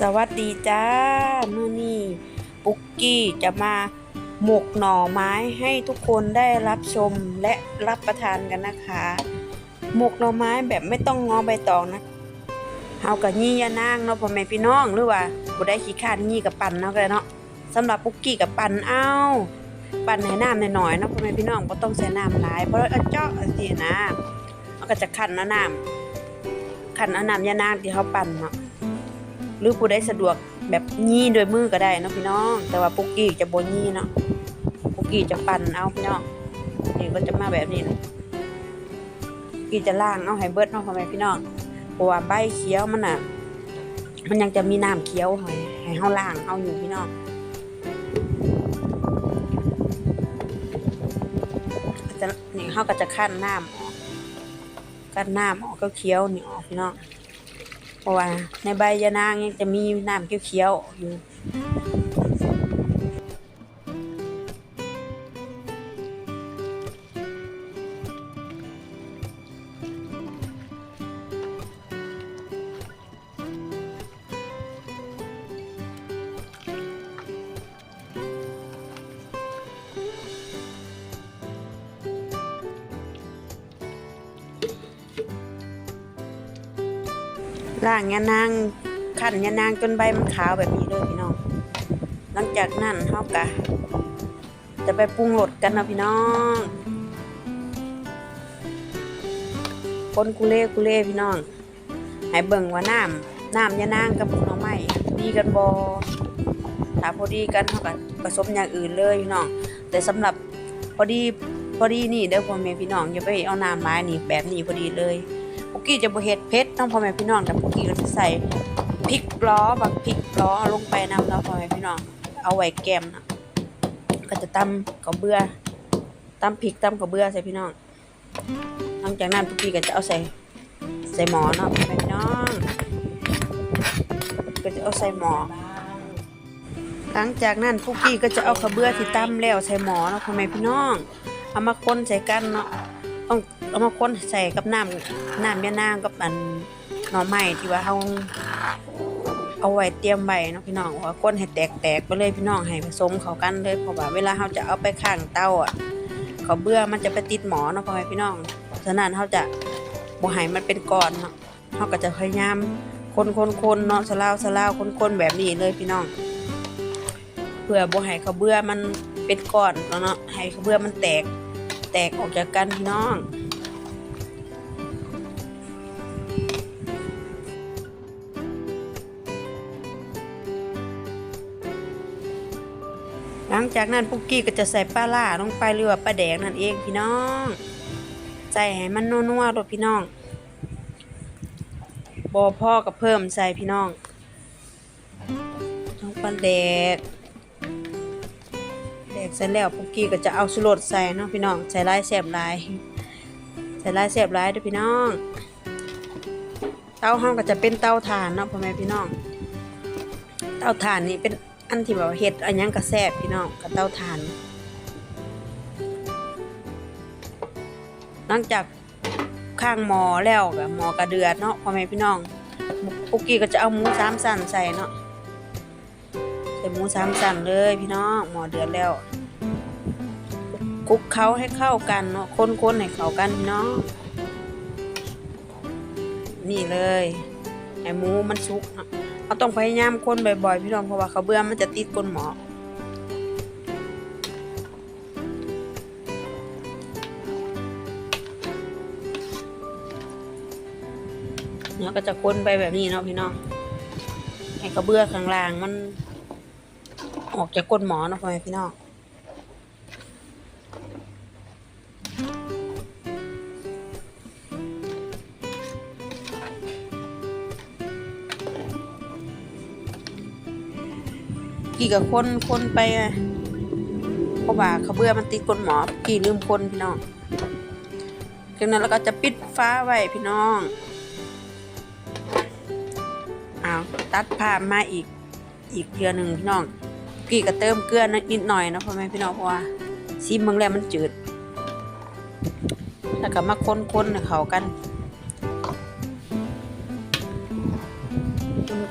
สวัสดีจ้ามื้อนี้ปุกกี้จะมาหมกหน่อไม้ให้ทุกคนได้รับชมและรับประทานกันนะคะ หมกหน่อไม้แบบไม่ต้องงอใบตองนะเฮากับยี่ยานางเนาะพ่อแม่พี่น้องหรือว่าบ่ได้ขี้คร้านยี่กับปั่นเนาะก็ได้เนาะสำหรับปุกกี้กับปั่นเอาปั่นให้น้ำหน่อยๆเนาะพ่อแม่พี่น้องบ่ต้องใส่น้ำหลายเพราะเจาะจังซี่นะมันก็จะคั่นน้ำคั่นน้ำยานางที่เฮาปั่นเนาะ หรือผู้ใดสะดวกแบบยี่ด้วยมือก็ได้เนาะพี่น้อง แต่ว่าปุกกี้จะบ่ยี่เนาะปุกกี้จะปั่นเอาพี่น้องนี่ก็จะมาแบบนี้นะกี้จะล่างเอาให้เบิดเนาะพ่อแม่พี่น้องเพราะว่าใบเขียวมันน่ะ มันยังจะมีน้ำเขียวให้ให้เฮาล่างเอาอยู่พี่น้องจะนี่เฮาก็จะคั่นน้ำออกคั่นน้ำออกก็เคี้ยวนี่ออกพี่น้อง เพราะว่าในใบยะนางยังจะมีน้ำเขียวๆอยู่ ล่างยะนางขั้นยะนางจนใบมันขาวแบบนี้เลยพี่น้อง หลังจากนั้นเฮากะจะไปปรุงรสกันนะพี่น้องคนกุเล่กุเล่พี่น้องให้เบิ่งว่าน้ำน้ำยะนางกับน้องไม้ดีกันบ่ถ้าพอดีกันเฮาก็ผสมอย่างอื่นเลยพี่น้อง แต่สำหรับพอดีพอดีนี่เด้อพ่อแม่พี่น้องอย่าไปเอาน้ำหลานี่แบบนี้พอดีเลยปุกกี้จะบ่เฮ็ดเผ็ด น้องพ่อแม่พี่น้องแต่ปุกี้ก็จะใส่พริกล้อบักพริกล้อลงไปนำเนาพ่อแม่พี่น้อง เอาไว้แกมนะก็จะตำกับเบื่อตำพริกตำกับเบื่อใส่พี่น้องหลังจากนั้นปุกกี้ก็จะเอาใส่ใส่หมอเนาะพ่อแม่พี่น้องก็จะเอาใส่หมอหลังจากนั้นปุกกี้ก็จะเอาข้าเบื่อที่ตำแล้วใส่หมอเนาะพ่อแม่พี่น้อง เอามาคนใส่กันเนาะ เอามาคนใส่กับน้ำน้ำยะนางกับอันหน่อไม้ที่ว่าเฮาเอาไว้เตรียมไว้เนาะพี่น้องว่าคนให้แตกๆไปเลยพี่น้องให้ผสมเข้ากันเลยเพราะว่าเวลาเฮาจะเอาไปข้างเตาอะเขาเบื่อมันจะไปติดหมอเนาะพ่อแม่พี่น้องฉะนั้นเฮาจะบ่ให้มันเป็นก้อนเนาะเฮาก็จะพยายามคนๆๆเนาะสลาวสลาวคนๆแบบนี้เลยพี่น้องเพื่อบ่ให้เขาเบื่อมันเป็นก้อนเนาะให้เขาเบื่อมันแตกแตกออกจากกันพี่น้อง หลังจากนั้นปุกกี้ก็จะใส่ปลาล่าลงไปหรือว่าปลาแดกนั่นเองพี่น้อง ใส่ให้มันนัวๆรสพี่น้องบอพ่อก็เพิ่มใส่พี่น้องต้องปลาแดกแดกเสร็จแล้วปุกกี้ก็จะเอาสุรสใส่เนาะพี่น้องใส่ลายแสบลายใส่ลายแสบลายด้วยพี่น้อง เตาห้องก็จะเป็นเตาถ่านเนาะพ่อแม่พี่น้อง เตาถ่านนี่เป็น อันที่แบบเฮ็ดอันยังกระแซบพี่น้องกับเตาถ่าน หลังจากข้างหมอแล้วกับหมอกระเดือดเนาะพ่อแม่พี่น้องปุกกี้ก็จะเอาหมูสามสันใส่เนาะใส่หมูสามสั่นเลยพี่น้องหมอเดือดแล้วคลุกเขาให้เข้ากันเนาะคนๆให้เข้ากันพี่น้องนี่เลยไอ้หมูมันสุกเนาะ เราต้องพยายามคนบ่อยๆ พี่น้องเพราะว่าเขาเบื่อมันจะติดก้นหมอเนาะก็จะคนไปแบบนี้เนาะพี่น้องให้กระเบื้อข้างล่างมัน ออกจากก้นหมอเนาะพ่อแม่พี่น้อง กี่กับคนคนไปเพราะว่าเขาเบื่อมันติดก้นหมอกี่ลืมคนพี่น้องจากนั้นเราก็จะปิดฟ้าไว้พี่น้องเอาตัดภามาอีกอีกเทือหนึ่งพี่น้องกี่ก็เติมเกลือนิดหน่อยเนาะพ่อแม่พี่น้องเพราะว่าซีเมืองแล้วมันจืดแล้วก็มาคนๆให้เขากัน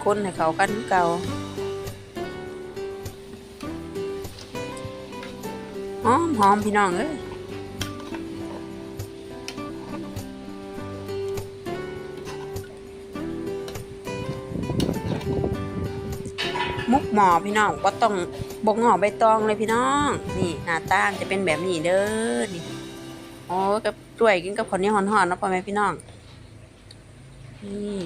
คนให้เขากันเก่า หอมหอมพี่น้องเอ้ยมุกหมอพี่น้องก็ต้องบกหอใบตองเลยพี่น้อง นี่หน้าตาจะเป็นแบบนี้เด้อนี่โอ้กับถ้วยกินกับข้าวเหนียวห่อนๆนะพ่อแม่พี่น้องนี่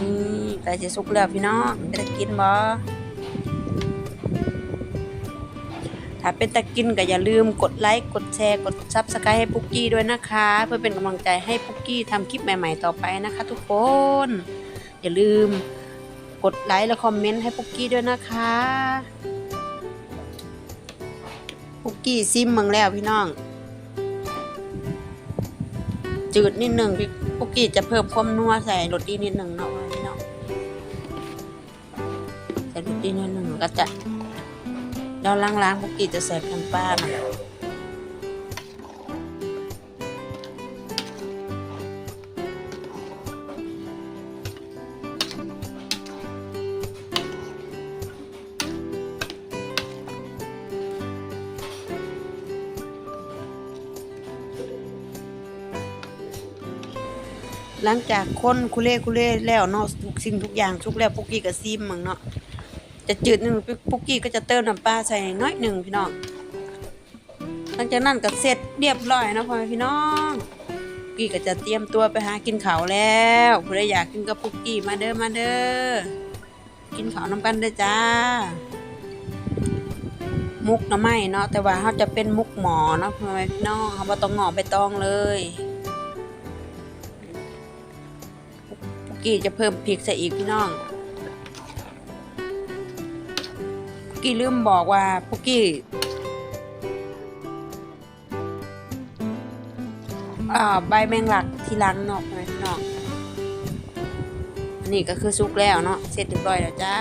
นี่ใกล้จะสุกแล้วพี่น้องเป็นตะกินบ่ ถ้าเป็นตะกินก็อย่าลืมกดไลค์กดแชร์ กดซับสไครต์ให้ปุกกี้ด้วยนะคะ เพื่อเป็นกำลังใจให้ปุกกี้ทำคลิปใหม่ ๆ ต่อไปนะคะ ทุกคน อย่าลืมกดไลค์และคอมเมนต์ให้ปุกกี้ด้วยนะคะปุกกี้ซิมมืองแล้วพี่น้อง จืดนิดหนึ่งพี่ปุกกี้จะเพิ่มความนัวใส่รสดีนิดหนึ่งเนาะพี่น้องใส่รสดีนิดหนึ่งก็จะ แล้วล้างๆปุกกี้จะใส่น้ำปลาน่อยหลังจากคนคุเล่คุเล่แล้วเนาะทุกสิ่งทุกอย่างทุกแล้วปุกกี้ก็ซิมมึงเนาะ จะจืดหนึ่งปุกกี้ก็จะเติมน้ำปลาใส่น้อยหนึ่งพี่น้อง หลังจากนั้นก็เสร็จเรียบร้อยนะพ่อพี่น้องปุกกี้ก็จะเตรียมตัวไปหากินเขาแล้วผู้ใดอยากกินกับปุกกี้มาเด้อมาเด้อกินเขาน้ำกันเด้อจ้า มุกน่อไม้เนาะแต่ว่าเขาจะเป็นมุกหมอเนาะพ่อพี่น้องเขาบ่ต้องหงอไปตองเลยปุกกี้จะเพิ่มพริกใส่อีกพี่น้อง กี้ลืมบอกว่าปุกกี้อ่าใบแมงลักที่ล้างนอกใช่ไหมพี่น้องอันนี้ก็คือซุกแล้วเนาะเสร็จเรียบร้อยแล้วจ้า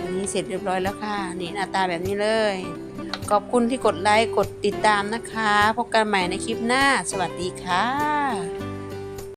อันนี้เสร็จเรียบร้อยแล้วค่ะนี่หน้าตาแบบนี้เลยขอบคุณที่กดไลค์กดติดตามนะคะ พบกันใหม่ในคลิปหน้า สวัสดีค่ะ